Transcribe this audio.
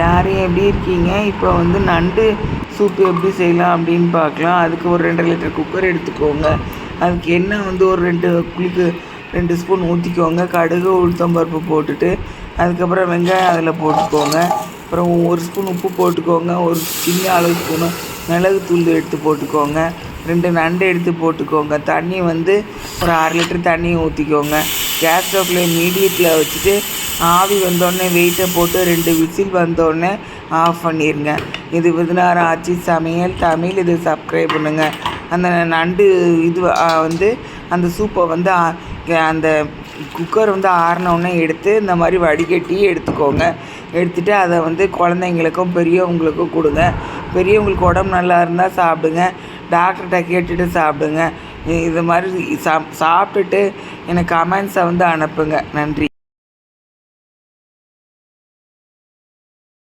எல்லாரும் எப்படி இருக்கீங்க? இப்போ வந்து நண்டு சூப்பு எப்படி செய்யலாம் அப்படின்னு பார்க்கலாம். அதுக்கு ஒரு ரெண்டு லிட்டர் குக்கர் எடுத்துக்கோங்க. அதுக்கு எண்ணெய் வந்து ஒரு ரெண்டு குளிக்கு ரெண்டு ஸ்பூன் ஊற்றிக்கோங்க கடுகு உளுத்தம் பருப்பு போட்டுட்டு அதுக்கப்புறம் வெங்காயம் அதில் போட்டுக்கோங்க. அப்புறம் ஒரு ஸ்பூன் உப்பு போட்டுக்கோங்க. ஒரு சின்ன அளவு ஸ்பூனு மிளகு தூள் எடுத்து போட்டுக்கோங்க. ரெண்டு நண்டு எடுத்து போட்டுக்கோங்க. தண்ணி வந்து ஒரு அரை லிட்டர் தண்ணி ஊற்றிக்கோங்க கேஸ் ஸ்டவ்வில் மீடியத்தில் வச்சுட்டு ஆவி வந்தோடனே வெயிட்டை போட்டு ரெண்டு விசில் வந்தோடனே ஆஃப் பண்ணிடுங்க இது பதினாறு ஆச்சி. சமையல் தமிழ் இது சப்ஸ்கிரைப் பண்ணுங்கள் அந்த நண்டு இது வந்து அந்த சூப்பை வந்து அந்த குக்கர் வந்து ஆறினோடனே எடுத்து இந்த மாதிரி வடிகட்டி எடுத்துக்கோங்க. எடுத்துகிட்டு அதை வந்து குழந்தைங்களுக்கும் பெரியவங்களுக்கும் கொடுங்க. பெரியவங்களுக்கு உடம்பு நல்லா இருந்தால் சாப்பிடுங்க. டாக்டர்கிட்ட கேட்டுட்டு சாப்பிடுங்க. இது மாதிரி சா சாப்பிட்டுட்டு எனக்கு கமெண்ட்ஸை வந்து அனுப்புங்க. நன்றி.